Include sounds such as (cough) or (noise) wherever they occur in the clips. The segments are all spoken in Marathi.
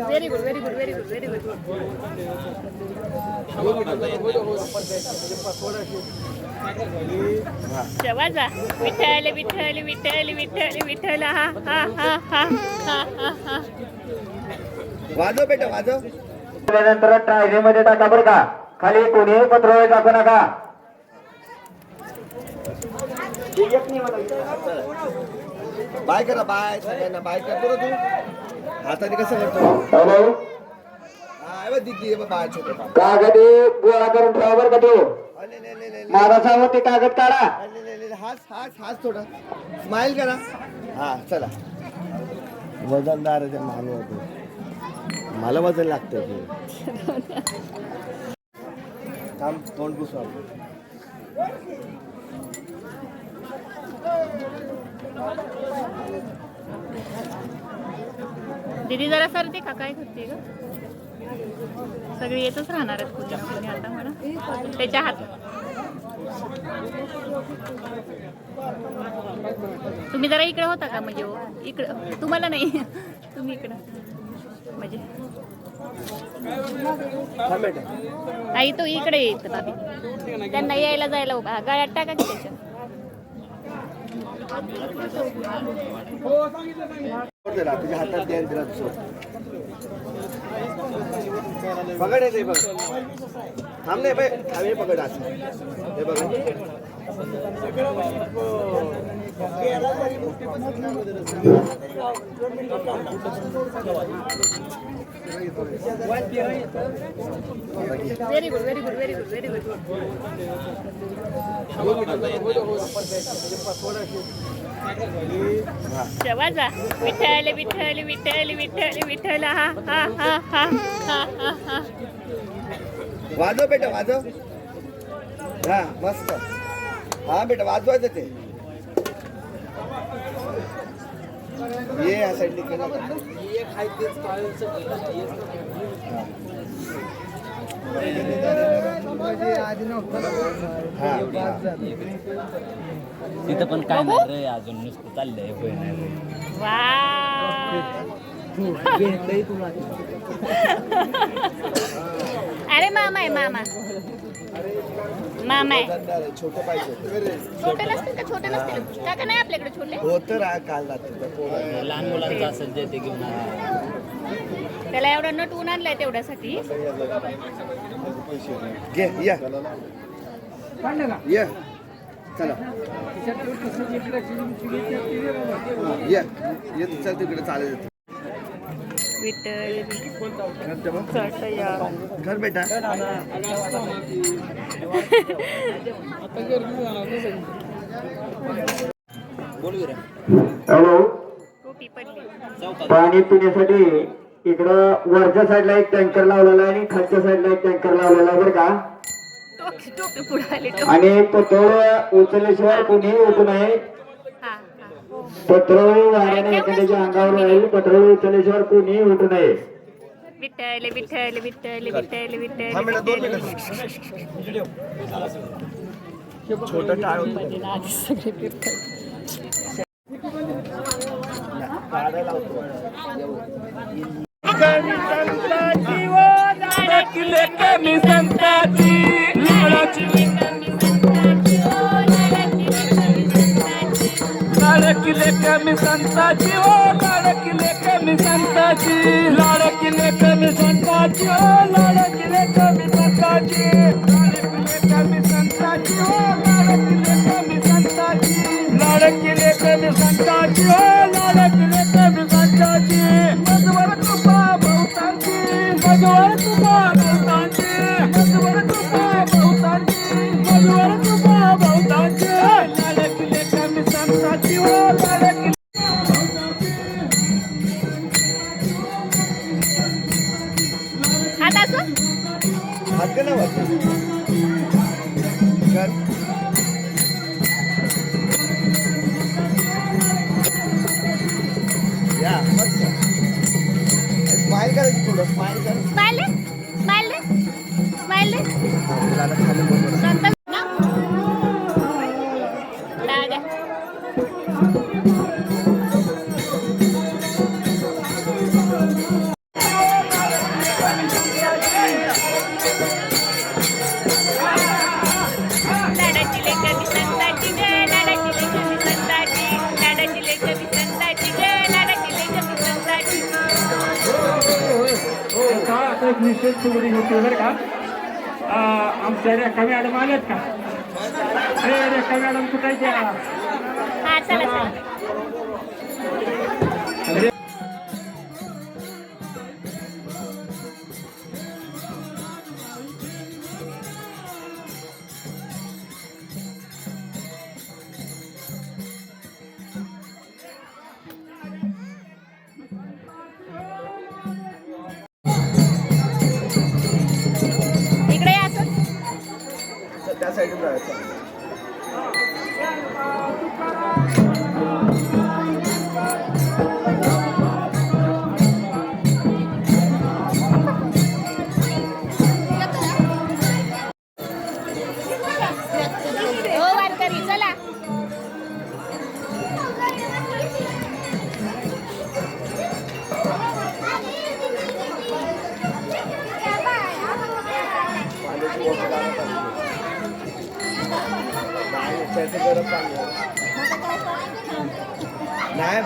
Very good very good very good very good वाजा विठ्ठल विठ्ठल विठ्ठल विठ्ठल विठ्ठल हा हा हा हा हा हा हा वाजव बेटा वाजव. त्यानंतर ट्रायलीमध्ये टाका बरं का. खाली कोणीही पत्र टाकू नका. बाय करा बाय. सगळ्यांना बाय करतो ना तू. हाताने कसं करतो? हॅलो हा बघ दिदी बघ बाय छोटे बाळ. कागदी गोळा करून ठेवा बरं का तो. अले, ले, ले, ले, ले. माझा सांगू ते कागद काढा. अले, ले, ले, ले. हास हास हास थोडा. स्माइल करा. हा चला. वजनदार आहे ते मानव मला वजन लागतं ते थांब तोंड पुसवा. दीदी जरा सरते का? काय करते ग? सगळी येतच राहणार आहेत पूजा म्हणजे आता म्हणा. त्याच्या हात. तुम्ही जरा इकडे होता का म्हणजे हो? इकडं. तुम्हाला नाही. तुम्ही इकडं. म्हणजे. आई तो इकडे येत भाभी त्यांना यायला जायला उभा. गाड्यात टाका की त्याच्या. त्याला तुझ्या हातात द्या तिला सोड पकड येते बघ थांब नाही बाय थांब हे पकड. असं हे बघ. Very good very good very good very good वाजा विठ्ठल विठ्ठल विठ्ठल विठ्ठल विठ्ठल हा हा हा हा हा हा हा. वाजव बेटा वाजव. हा मस्त. हा बेटा वाजवायचं ते ये ह्या साईडने? हा, हा. तिथं पण काय नाही रे अजून नुसतं चाललंय होय नाही (laughs) अरे मामा आहे मामा मामा आहे छोटं पाहिजे छोटे नसतील का? छोटे नसतील. का का नाही आपल्याकडे छोटे? हो तर आ- काल रात्री तर पोरं आहे. लहान मुलांचं असेल ते ते घेऊन. त्याला एवढा नट ऊन आणलाय तेवढ्यासाठी. घे या. या. चला. या. ये तू चल तिकडे चालेल चटया कर बेटा. हॅलो पाणी पिण्यासाठी इकडं वरच्या साईडला एक टँकर लावलेला आहे आणि खालच्या साईडला एक टँकर लावलेला आहे बरं का. आणि पत्र उचलल्याशिवाय कोणीही उठू नये. हा पत्र वाऱ्याने एखाद्याच्या अंगावर राहील पत्र उचलल्याशिवाय कोणीही उठू नये. विठ्ठल विठ्ठल विठ्ठल विठ्ठल विठ्ठल मिनिटं लाडकिले कमी संताची ओ लाडकिले कमी संताची लाडकिले कमी संताची ओ लाडकिले कमी संताची लाडकिले कमी संताची ओ स्माइल करायची थोडं स्माइल कर का आता एक निश्चित सुविधा होती बरं का अं, आमच्या रेखा मॅडम आल्यात का हे रेखा मॅडम कुठायच्या हा त्या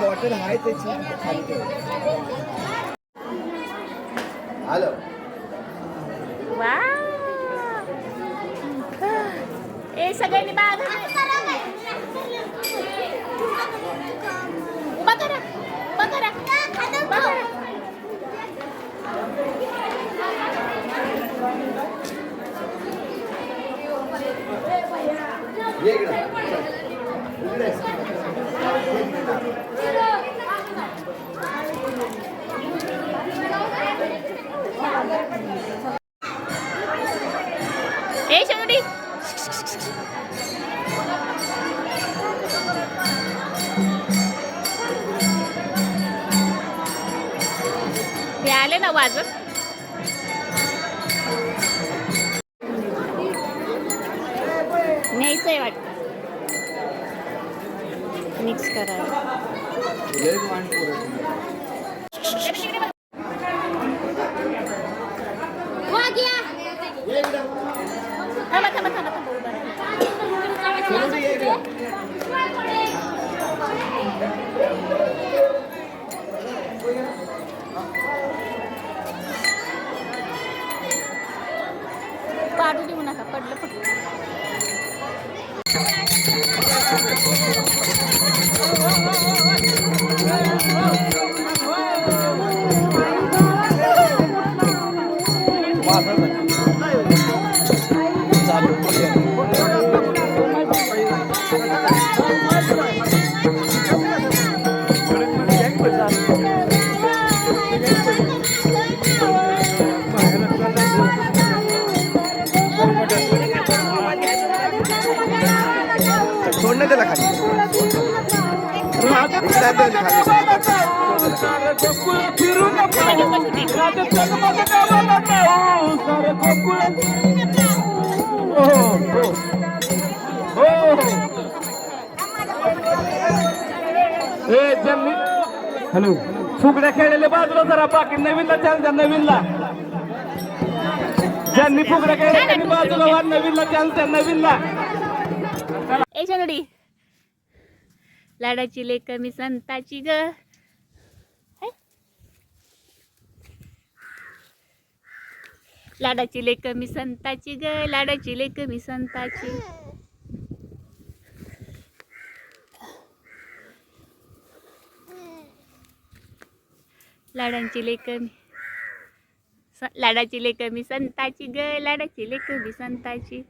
बॉटल आहे त्याची खाली ठेव. आलं. वा ए सगळ्यांनी बाग उभा करा उभा करा उभा करा ये इकडं. इकडे. शेवटी ते आले ना वाजत न्यायचंय वाटतं मिक्स करायला हॅलो. फुगड्या खेळलेले बाजूला जरा बाकी. नवीनला चान्स द्या नवीनला. ज्यांनी फुगड्या खेळल्या त्यांनी बाजूला वा नवीनला चान्स द्या नवीनला. लाडाची लेक मी संताची ग. लाडाची लेक मी संताची ग. लाडाची लेक मी संताची. लाडांची लेक मी लाडाची लेक मी संताची ग. लाडाची लेक मी संताची.